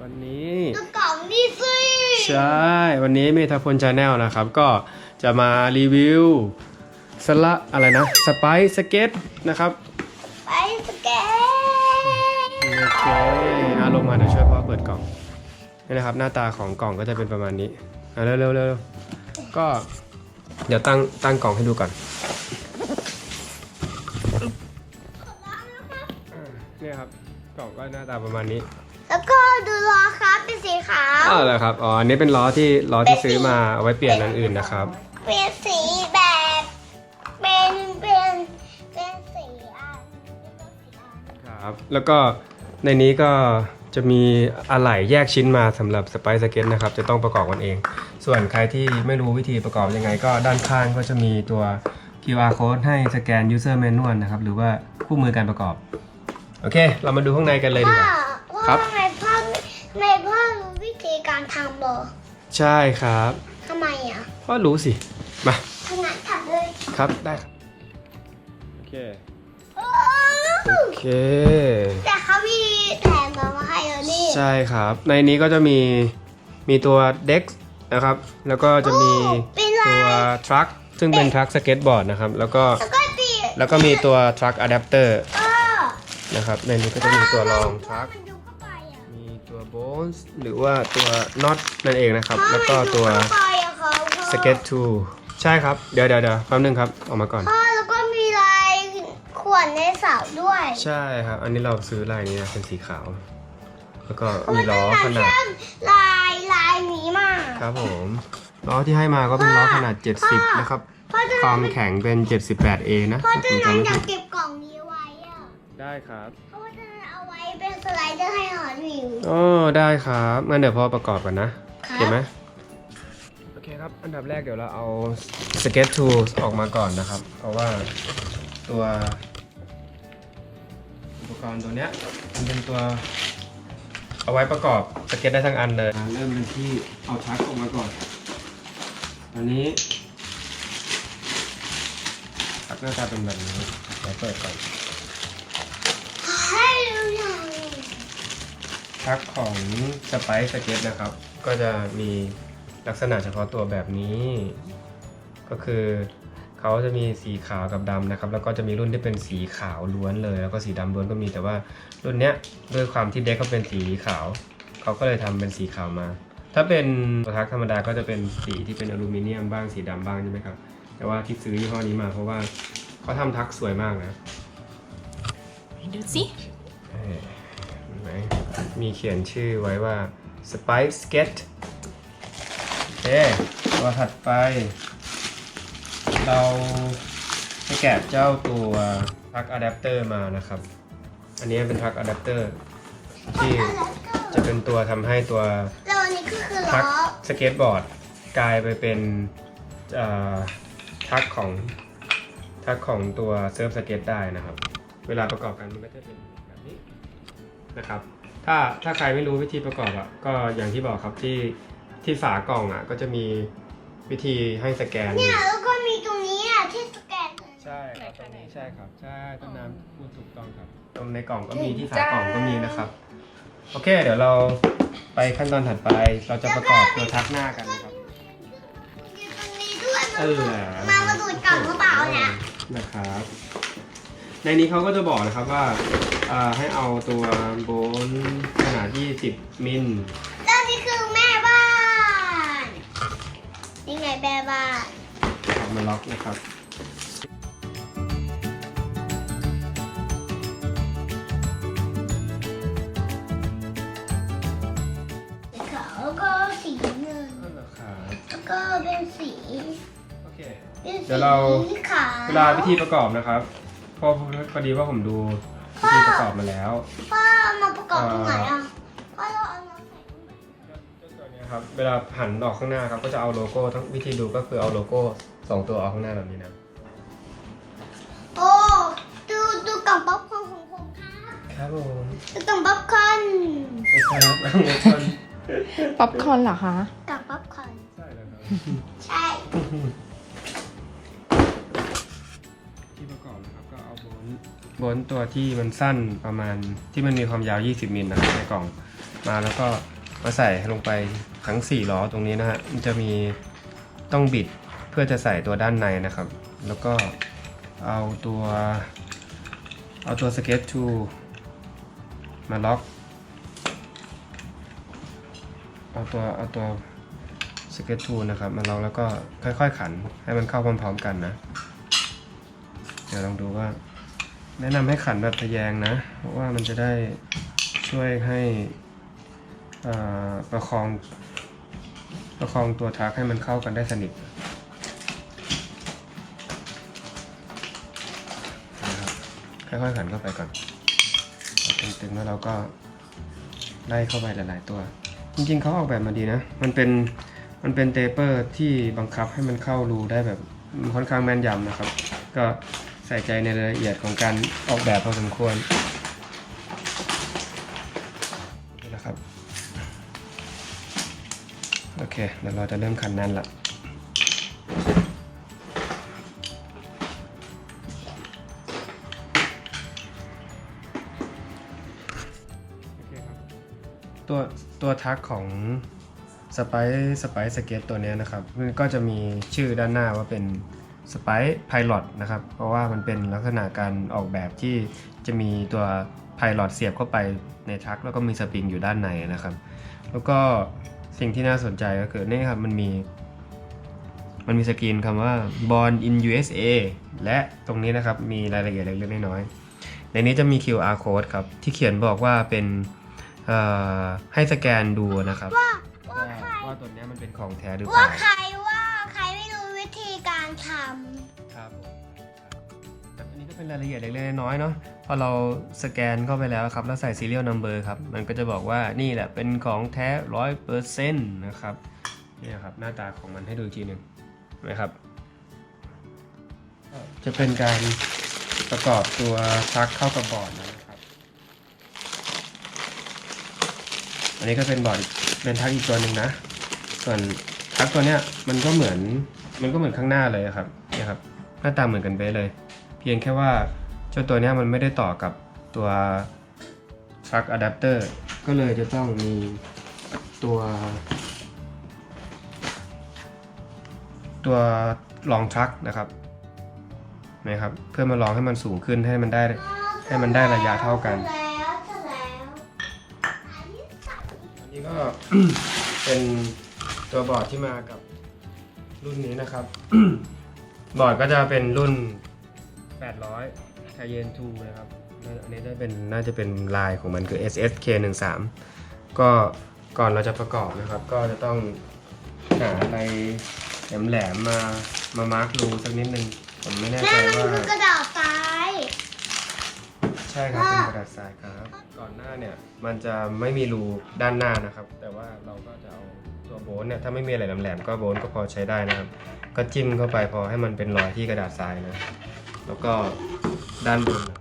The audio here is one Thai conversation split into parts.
วันนี้ดูกล่องนี่สิใช่ วันนี้เมทาพลชาแนลนะครับ ก็จะมารีวิวสละอะไรนะ สไปซ์สเก็ตนะครับ ไปสเก็ตโอเคอาลงมาเดี๋ยวช่วยพ่อเปิดกล่อง นี่นะครับ หน้าตาของกล่องก็จะเป็นประมาณนี้อะเร็วเร็วเร็วก็ เดี๋ยวตั้งตั้งกล่องให้ดูก่อนอ่าเนี่ยครับกล่องก็หน้าตาประมาณนี้ ขาวอ้าวเหรอครับ อ๋อ อันนี้เป็นล้อที่ล้อที่ซื้อมาเอาไว้เปลี่ยนอันอื่นนะครับ เป็นสีแบบเป็นเป็นเป็นสีอันเป็นสีอันครับ แล้วก็ในนี้ก็จะมีอะไหล่แยกชิ้นมาสำหรับสไปซ์สเก็ตนะครับ จะต้องประกอบกันเอง ส่วนใครที่ไม่รู้วิธีประกอบยังไง ก็ด้านข้างก็จะมีตัว QR code ให้สแกน user manual นะครับ หรือว่าคู่มือการประกอบ โอเค เรามาดูข้างในกันเลยดีกว่า พ่อครับทำไมพ่ ธีการทำบอใช่ครับทำไมอะก็รู้สิ มาขนาดทำเลยครับได้ครับโอเคโอ้โอเค แต่เขามีแถมมาให้แล้วนี่ใช่ครับ ในนี้ก็จะมีมีตัว Dex นะครับ แล้วก็จะมีเป็นไรตัว Truck ซึ่งเป็น Truck สเก็ตบอร์ดนะครับ แล้วก็แล้วก็ตีแล้วก็มีตัว Truck Adapter เออนะครับ ในนี้ก็จะมีตัวรอง Truck มัน ตัว Bones หรือว่าตัว Knot นั่นเองนะครับ แล้วก็ตัวพ่อมันยุบเข้าไปอะครับพ่อ Skate Tool ใช่ครับ เดี๋ยวเดี๋ยวเดี๋ยวแป๊บนึงครับออกมาก่อน พ่อแล้วก็มีลายขวดในเสาด้วย ใช่ครับ อันนี้เราซื้อลายนี้นะเป็นสีขาว แล้วก็มีล้อขนาดลายลายนี้มาครับผมล้อที่ให้มาก็เป็นล้อขนาด 70 นะครับพ่อจะความแข็งเป็น 78A นะพ่อจะผมนั้จำนไม่อยาผิกดเก็บกล่องนี้ไว้อะได้ครับ เพราะว่าจะเอาไว้เป็นสไลเดอร์ให้หอนวิว อ๋อได้ครับงั้นเดี๋ยวพอประกอบกันนะครัเห็นไหมโอเคครับ อันดับแรกเดี๋ยวเราเอา Sketch Tools ออกมาก่อนนะครับ เพราะว่าตัวอุปกรณ์ตัวเนี้ยมันเป็นตัวเอาไว้ประกอบสเก็ตได้ทั้งอันเลยอ่าเริ่มเป็นที่เอาชักออกมาก่อน อันนี้ชักหน้าตาเป็นแบบนี้เดี๋ยวเปิดก่อน ให้ดูหน่อย ชักของสไปซ์สเก็ตนะครับ ก็จะมีลักษณะเฉพาะตัวแบบนี้ ก็คือเขาจะมีสีขาวกับดำนะครับ แล้วก็จะมีรุ่นที่เป็นสีขาวล้วนเลย แล้วก็สีดำล้วนก็มีแต่ว่ารุ่นเนี้ยด้วยความที่เด็กเขาเป็นสีขาวเขาก็เลยทำเป็นสีขาวมา ถ้าเป็นตัวทักธรรมดาก็จะเป็นสีที่เป็นอลูมิเนียมบ้างสีดำบ้างใช่ไหมครับแต่ว่าที่ซื้อยี่ห้อนี้มาเพราะว่าเขาทำทักสวยมากนะดูสิเอ่อเห็นไหม มีเขียนชื่อไว้ว่า Spice Skate โอเคตัวถัดไป เราไปแกะเจ้าตัวทักอะแดปเตอร์มานะครับ อันนี้เป็นทักอะแดปเตอร์ที่จะเป็นตัวทำให้ตัวแล้วอันนี้ก็คือล้ทักอสเก็ตบอร์ดกลายไปเป็นเอ่อทักของทักของตัวเซิร์ฟสเก็ตได้นะครับ เวลาประกอบกันมันก็จะเป็นแบบนี้นะครับ ถ้าถ้าใครไม่รู้วิธีประกอบอะก็อย่างที่บอกครับที่ที่ฝากล่องอะก็จะมีวิธีให้สแกน เนี่ยแล้วก็มีตรงนี้อะที่สแกน ใช่ครับตรงนี้ใช่ครับใช่ต้นน้ำพูดถูกต้องครับตรงในกล่องก็มีที่ฝากล่องก็มีนะครับ โอเค เดี๋ยวเราไปขั้นตอนถัดไป เราจะประกอบตัวทักหน้ากันนะครับมีตรงนี้ด้วยเออมามาดูดกล่องหรือเปล่าเนี่ยนะครับ ในนี้เขาก็จะบอกนะครับว่าอ่า ให้เอาตัวโบนขนาด 20 มิลแล้วนี่คือแม่บ้าน นี่ไงแม่บ้านออกมาล็อกนะครับสีขาวแล้วก็สีเงินนั่นแหละครับแล้วก็เป็นสีโอเค เป็นสีเดี๋ยวเราขาว เวลาวิธีประกอบนะครับพอพอดีว่าผมดู วิธีประกอบมาแล้วพ่อเอามาประกอบตรงไหนอะพ่อเราเอามาใส่ตรงไหนตัวนี้ครับเวลาหันออกข้างหน้าครับก็จะเอาโลโก้ทั้งวิธีดูก็คือเอาโลโก้สองตัวออกข้างหน้าแบบนี้นะโอ้ดูดูกล่องป๊อปคอร์นของผมครับครับผมดูกล่องป๊อปคอร์นไม่ใช่ครับไม่ใช่ป๊อปคอร์นเหรอคะ กล่องป๊อปคอร์นใช่แล้วครับใช่ที่ประกอบนะครับก็เอาโบน โบนตัวที่มันสั้นประมาณที่มันมีความยาว 20มิลนะครับในกล่องมาแล้วก็มาใส่ลงไปทั้ง 4 ล้อตรงนี้นะฮะมันจะมีต้องบิดเพื่อจะใส่ตัวด้านในนะครับ แล้วก็เอาตัวเอาตัวสเก็ตทูมาล็อกเอาตัวเอาตัวสเก็ตทูนะครับมาล็อกแล้วก็ค่อยๆขันให้มันเข้าพร้อมๆกันนะ เดี๋ยวลองดูว่า แนะนำให้ขันแบบทะแยงนะ เพราะว่ามันจะได้ช่วยให้ประคองประคองตัวทักให้มันเข้ากันได้สนิทนะครับค่อยๆขันเข้าไปก่อนตึงๆแล้วเราก็ไล่เข้าไปหลาย ๆ ตัว จริงๆเขาออกแบบมาดีนะ มันเป็นมันเป็นเตเปอร์ที่บังคับให้มันเข้ารูได้แบบค่อนข้างแม่นยำนะครับ ก็ ใส่ใจในรายละเอียดของการออกแบบพอสมควรนี่แหละครับโอเคเดี๋ยวเราจะเริ่มขันแน่นละตัวตัวทักของสไปสไปสเก็ตตัวนี้นะครับ ก็จะมีชื่อด้านหน้าว่าเป็น สไปไพลอตนะครับ เพราะว่ามันเป็นลักษณะการออกแบบที่จะมีตัวไพลอตเสียบเข้าไปในทักแล้วก็มีสปริงอยู่ด้านในนะครับ แล้วก็สิ่งที่น่าสนใจก็คือนี่ครับมันมี มันมีสกรีนคำว่า born in USA และตรงนี้นะครับมีรายละเอียดเล็กๆน้อยๆในนี้จะมี QR code ครับ ที่เขียนบอกว่าเป็นเอ่อให้สแกนดูนะครับ ว่าว่าว่าใครว่าตัวเนี้ยมันเป็นของแท้หรือเปว่าล่าใครว่าใครไม่รู้วิธี การทครับครับอันนี้ก็เป็นรายละเอียดเล็กๆน้อยๆเนาะพอเราสแกนเข้าไปแล้วครับแล้วใส่ serial number ครับ มันก็จะบอกว่านี่แหละเป็นของแท้ร้อยเปอร์เซ็นต์นะครับนี่นะครับ หน้าตาของมันให้ดูอีกทีหนึ่งเห็นะครับ จะเป็นการประกอบตัวทักเข้ากับบอร์ดนะครับ อันนี้ก็เป็นบอร์ดเป็นทักอีกตัวหนึ่งนะ ส่วนทักตัวเนี้ยมันก็เหมือน มันก็เหมือนข้างหน้าเลยครับนี่ครับ หน้าตาเหมือนกันไปเลย เพียงแค่ว่าเจ้าตัวนี้มันไม่ได้ต่อกับตัวทักอะแดปเตอร์ก็เลยจะต้องมีตัว ตัวรองทักนะครับนะครับ เพื่อมาลองให้มันสูงขึ้นให้มันได้ให้มันได้ระยะเท่ากัน อันนี้ก็เป็นตัวบอร์ดที่มากับ รุ่นนี้นะครับ บอร์ดก็จะเป็นรุ่น 800 t a y e n 2นะครับอันนี้จะเป็นน่าจะเป็นลายของมันคือ SSK13 ก็ก่อนเราจะประกอบนะครับ ก็จะต้องหาอะไรแหลมๆมามามาร์กรูสักนิดนึงผมไม่แน่แม่ใจมันว่าคือกระดาษทราย ใช่ครับเป็นกระดาษทรายครับ ก่อนหน้าเนี่ยมันจะไม่มีรูด้านหน้านะครับ แต่ว่าเราก็จะเอาตัวโบนเนี่ยถ้าไม่มีอะไรแหลมๆก็โบนก็พอใช้ได้นะครับ ก็จิ้มเข้าไปพอให้มันเป็นรอยที่กระดาษทรายนะแล้วก็ด้านบนน่ะ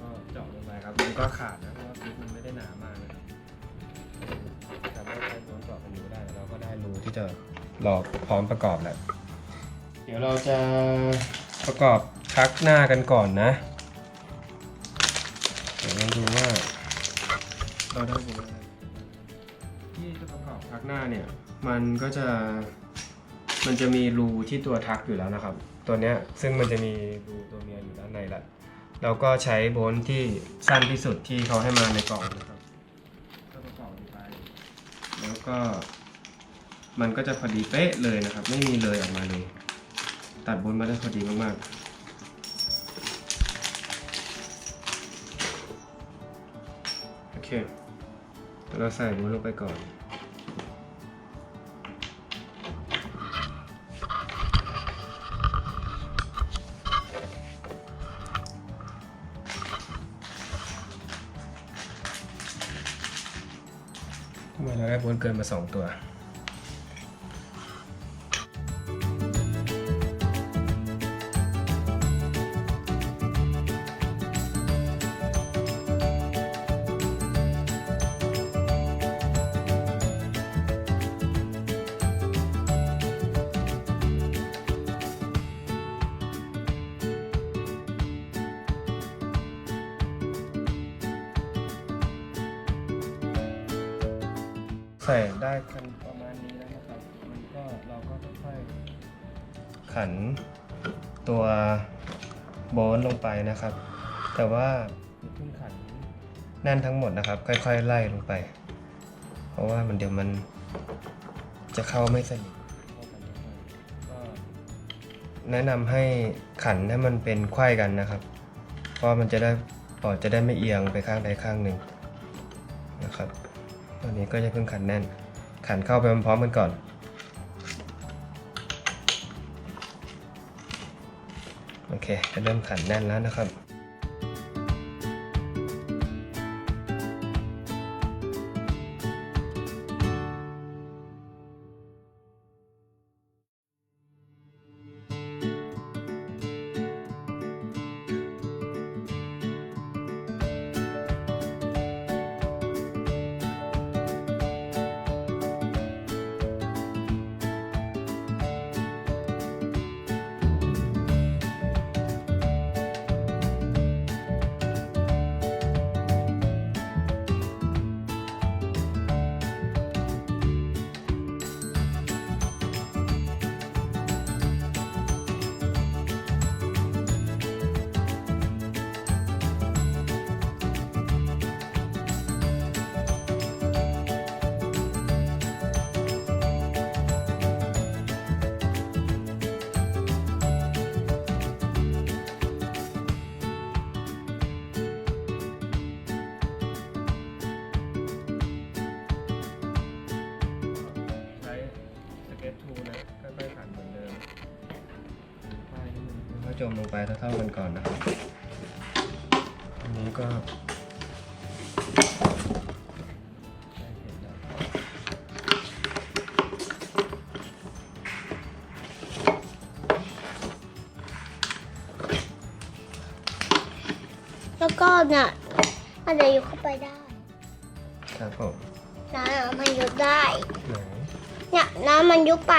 ก็เจาะลงไปครับมันก็ขาดนะเพราะว่าพิษมันไม่ได้หนามากนะครับสามารถใช้โบนเจาะเป็นรูได้เราก็ได้รูที่จะรอพร้อมประกอบแล้วเดี๋ยวเราจะประกอบชักหน้ากันก่อนนะ เดี๋ยวเราดูว่าเราได้บุอะไรที่จะประกอบทักหน้าเนี่ย มันก็จะมันจะมีรูที่ตัวทักอยู่แล้วนะครับ ตัวเนี้ยซึ่งมันจะมีรูตัวเมียอยู่ด้านในละเราก็ใช้โบนที่สั้นที่สุดที่เขาให้มาในกล่องนะครับก็ประกอบลงไป แล้วก็มันก็จะพอดีเป๊ะเลยนะครับ ไม่มีเลยออกมาเลย ตัดโบนมาได้พอดีมากๆ เคเราใส่หมูลงไปก่อนทำไมเราได้บนเกินมาสองตัว ใส่ได้กันประมาณนี้แล้วนะครับ มันก็เราก็ค่อยๆขันตัวโบนลงไปนะครับ แต่ว่าอย่าเพิ่งขันแน่นทั้งหมดนะครับ ค่อย ๆ ไล่ลงไป เพราะว่ามันเดี๋ยวมันจะเข้าไม่สนิทแนะนำให้ขันให้มันเป็นไขว้กันนะครับ เพราะมันจะได้ปอดจะได้ไม่เอียงไปข้างใดข้างหนึ่ง ตอนนี้ก็จะเพิ่งขันแน่น ขันเข้าไปพร้อมกันก่อน โอเคจะเริ่มขันแน่นแล้วนะครับ จมลงไปเท่าๆกันก่อนนะครับอันนี้ก็ได้เห็นแล้วแล้วก็เนี่ยมันจะยุบเข้าไปได้ครับผมน้ำมันยุบได้ ไหนเนี่ยน้ำมันยุบไป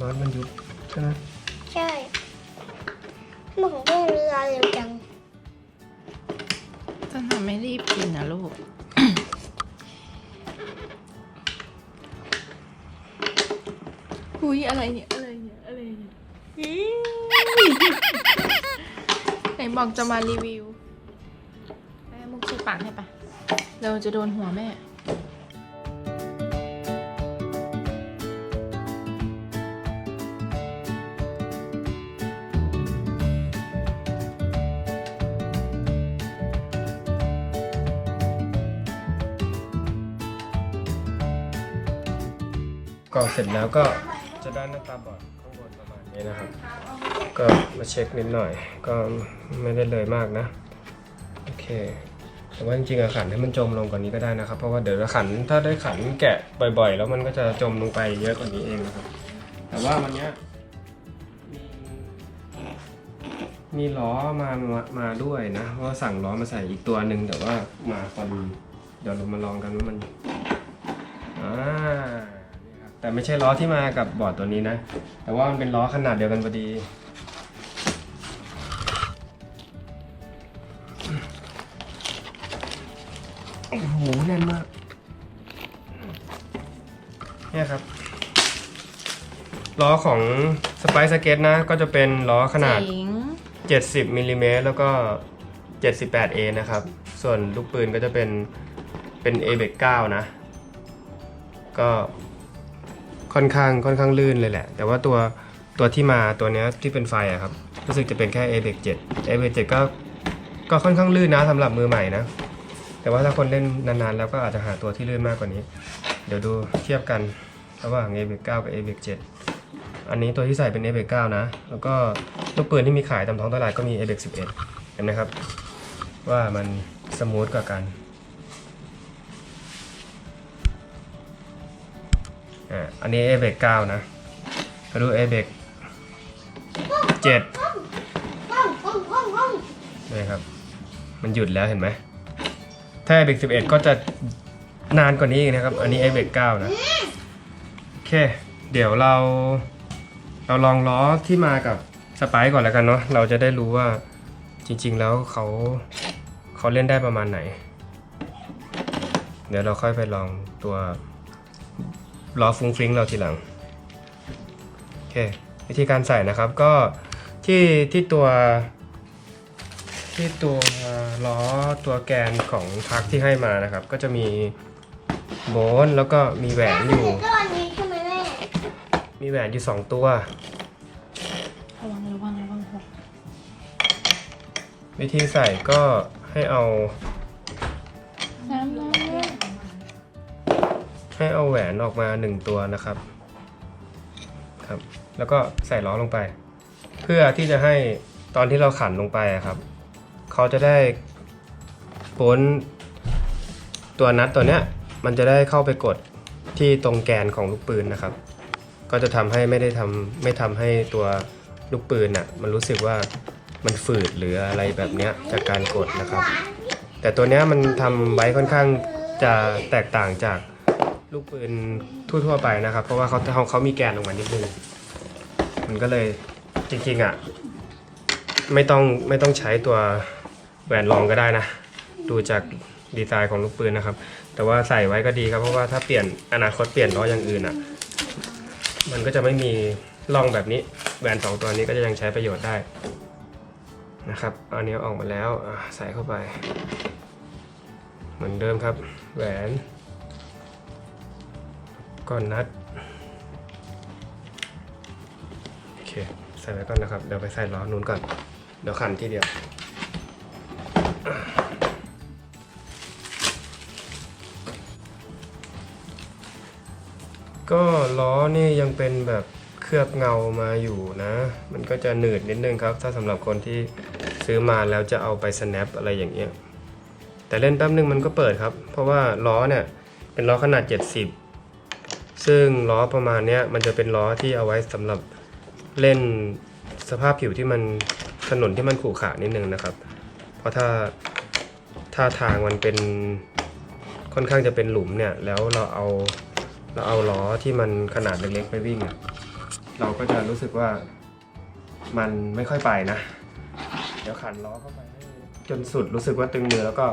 น็อตมันยุบ ใช่ไหมใช่มันของเครื่องเรือเร็วจังจะทำไม่รีบกินนะลูก คุยอะไรเนี่ย อะไรเนี่ย อะไรเนี่ยไหนบอกจะมารีวิว แม่มุกช่วยปากให้ปะเราจะโดนหัวแม่ ก่อเสร็จแล้วก็จะได้หน้าตาบอร์ดข้างบนประมาณนี้นะครับ ก็มาเช็คนิดหน่อย ก็ไม่ได้เลยมากนะ โอเค แต่ว่าจริงๆอะขันให้มันจมลงกว่านนี้ก็ได้นะครับ เพราะว่าเดี๋ยวขันถ้าได้ขันแกะบ่อย ๆ แล้วมันก็จะจมลงไปเยอะกว่านี้เองนะครับ แต่ว่าวันเนี้ยมีมีล้อมามามาด้วยนะเพราะสั่งล้อมาใส่อีกตัวหนึ่งแต่ว่ามาพอดีเดี๋ยวเรามาลองกันว่ามันอ่า แต่ไม่ใช่ล้อที่มากับบอร์ดตัวนี้นะ แต่ว่ามันเป็นล้อขนาดเดียวกันพอดี โอ้โห แน่นมาก เนี่ยครับ ล้อของสไปซ์สเก็ตนะ ก็จะเป็นล้อขนาด เจ๋ง70มิลลิเมตรแล้วก็ 78A นะครับ ส่วนลูกปืนก็จะเป็นเป็น a b e 9นะ ก็ ค่อนข้างค่อนข้างลื่นเลยแหละ แต่ว่าตัวตัวที่มาตัวเนี้ยที่เป็นไฟอะครับรู้สึกจะเป็นแค่ a b e 7 a b e 7ก็ก็ค่อนข้างลื่นนะสำหรับมือใหม่นะ แต่ว่าถ้าคนเล่นนานๆ แล้วก็อาจจะหาตัวที่ลื่นมากกว่านี้ เดี๋ยวดูเทียบกันระหว่าง a b e 9กับ a b e 7อันนี้ตัวที่ใส่เป็น a b e 9นะ แล้วก็ลูกปืนที่มีขายตามท้องตลาดก็มี a b e 11 เห็นไหมครับ ว่ามันสมูทกว่ากัน อ่าอันนี้ a b e 9นะมาดู a b e 7ห้องห้องห้องห้องนี่ครับ มันหยุดแล้วเห็นไหมถ้า a b e 11ก็จะนานกว่านี้อีกนะครับ อันนี้ a b e 9นะ โอเค เดี๋ยวเรา เราลองล้อที่มากับสไปซ์ก่อนแล้วกันเนาะ เราจะได้รู้ว่าจริง ๆ แล้วเขาเขาเล่นได้ประมาณไหน เดี๋ยวเราค่อยไปลองตัว ล้อฟุ้งฟริ้งเราทีหลังโอเควิธีการใส่นะครับก็ที่ที่ตัว ที่ตัวล้อตัวแกนของพักที่ให้มานะครับ ก็จะมีโบนแล้วก็มีแหวนอยู่ ก็อันนี้ใช่ไหมแม่มีแหวนอยู่สองตัว ระวังระวังระวังหกวิธีใส่ก็ให้เอา ให้เอาแหวนออกมาหนึ่งตัวนะครับครับ แล้วก็ใส่ล้อลงไป เพื่อที่จะให้ตอนที่เราขันลงไปอะครับเขาจะได้พ้นตัวนัดตัวเนี้ยมันจะได้เข้าไปกดที่ตรงแกนของลูกปืนนะครับ ก็จะทำให้ไม่ได้ทำไม่ทำให้ตัวลูกปืนอะมันรู้สึกว่ามันฝืดหรืออะไรแบบเนี้ยจากการกดนะครับ แต่ตัวเนี้ยมันทำไว้ค่อนข้างจะแตกต่างจาก ลูกปืนทั่วๆไปนะครับ เพราะว่าเขาเขาเขามีแกนออกมานิดนึงมันก็เลยจริงๆอะไม่ต้องไม่ต้องใช้ตัวแหวนรองก็ได้นะ ดูจากดีไซน์ของลูกปืนนะครับ แต่ว่าใส่ไว้ก็ดีครับ เพราะว่าถ้าเปลี่ยนอนาคตเปลี่ยนล้ออย่างอื่นอะ มันก็จะไม่มีร่องแบบนี้แหวนสองตัวนี้ก็จะยังใช้ประโยชน์ได้นะครับเอาอันนี้ออกมาแล้วใส่เข้าไป เหมือนเดิมครับ แหวน ก้อนนัดโอเคใส่ไว้ก่อนนะครับ เดี๋ยวไปใส่ล้อนู้นก่อน เดี๋ยวขันทีเดียวก็ล้อนี่ยังเป็นแบบเคลือบเงามาอยู่นะ มันก็จะหนืดนิดนึงครับ ถ้าสำหรับคนที่ซื้อมาแล้วจะเอาไป snap อะไรอย่างเงี้ย แต่เล่นแป๊บนึงมันก็เปิดครับ เพราะว่าล้อเนี่ย เป็นล้อขนาด 70 ซึ่งล้อประมาณนี้มันจะเป็นล้อที่เอาไว้สำหรับเล่นสภาพผิวที่มันถนนที่มันขรุขระนิดนึงนะครับ เพราะถ้าถ้าทางมันเป็นค่อนข้างจะเป็นหลุมเนี่ย แล้วเราเอาเราเอาล้อที่มันขนาดเล็กๆไปวิ่งอะเราก็จะรู้สึกว่ามันไม่ค่อยไปนะ เดี๋ยวขันล้อเข้าไปให้จนสุดรู้สึกว่าตึงมือแล้วก็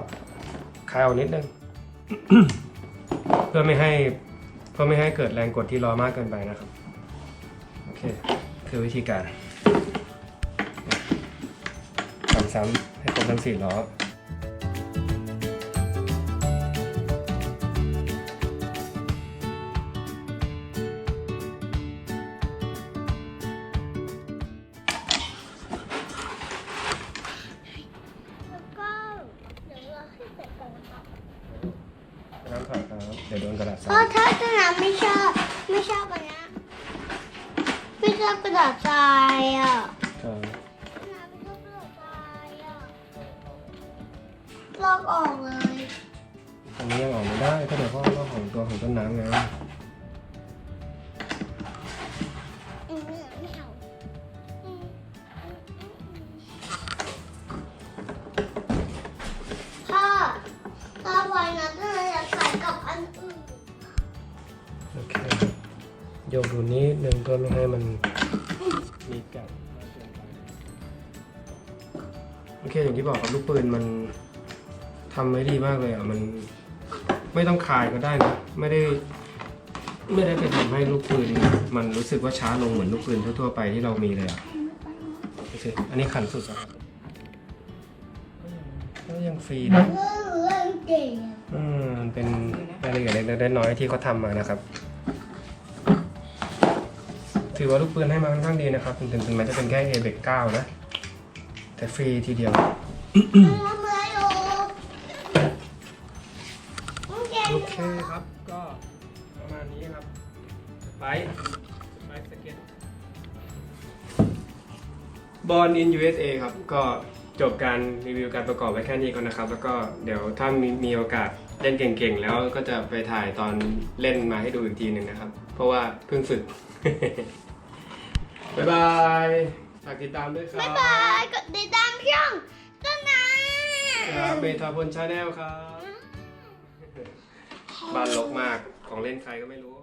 คลายเอานิดนึง เพื่อไม่ให้ เพื่อไม่ให้เกิดแรงกดที่ล้อมากเกินไปนะครับ โอเค คือวิธีการทำซ้ำให้ครบทั้งสี่ล้อแล้วก็เดี๋ยวเราให้ใส่กระดาษน้ำผ่าน ครับเดี๋ยวโดนกระดาษเพซ้ราะถ้าสนามไม่ชอบไม่ชอบอันเนี้ยไม่ชอบกระดาษทรายอะำครับสนามไม่ชอบกระดาษทรายอะลอกออกเลยอันนี้ยังออกไม่ได้ก็เดี๋ยวพ่อรอบของตัวของต้นน้ำไง ยกดูนิดนึงเพื่อไม่ให้มันมีแกะมากเกินไปโอเคอย่างที่บอกครับลูกปืนมันทำไว้ดีมากเลยอะมันไม่ต้องคลายก็ได้นะไม่ได้ไม่ได้ไปทำให้ลูกปืนมันรู้สึกว่าช้าลงเหมือนลูกปืนทั่วๆไปที่เรามีเลยอะโอเคอันนี้ขันสุดแล้วครับก็ยังก็ยังฟรีนะเรื่องเรื่องเก่งอะอืมมันเป็นรายละเอียดเล็กๆน้อยๆที่เขาทำมานะครับ ถือว่าลูกปืนให้มาค่อนข้างดีนะครับถึงถึงแม้จะเป็นแค่ a เบก9นะ แต่ฟรีทีเดียวโอเคครับก็ประมาณนี้ครับไปไปสเก็ตบอลอิน USA ครับ ก็จบการรีวิวการประกอบไว้แค่นี้ก่อนนะครับ แล้วก็เดี๋ยวถ้ามีมีโอกาสเล่นเก่งๆ แล้วก็จะไปถ่ายตอนเล่นมาให้ดูอีกทีหนึ่งนะครับ เพราะว่าเพิ่งฝึก บ๊ายบายฝากติดตามด้วยครับบ๊ายบายกดติดตามช่องต้นน้ครับเบทาพลชาแนลครับำ บ้านรกมากของเล่นใครก็ไม่รู้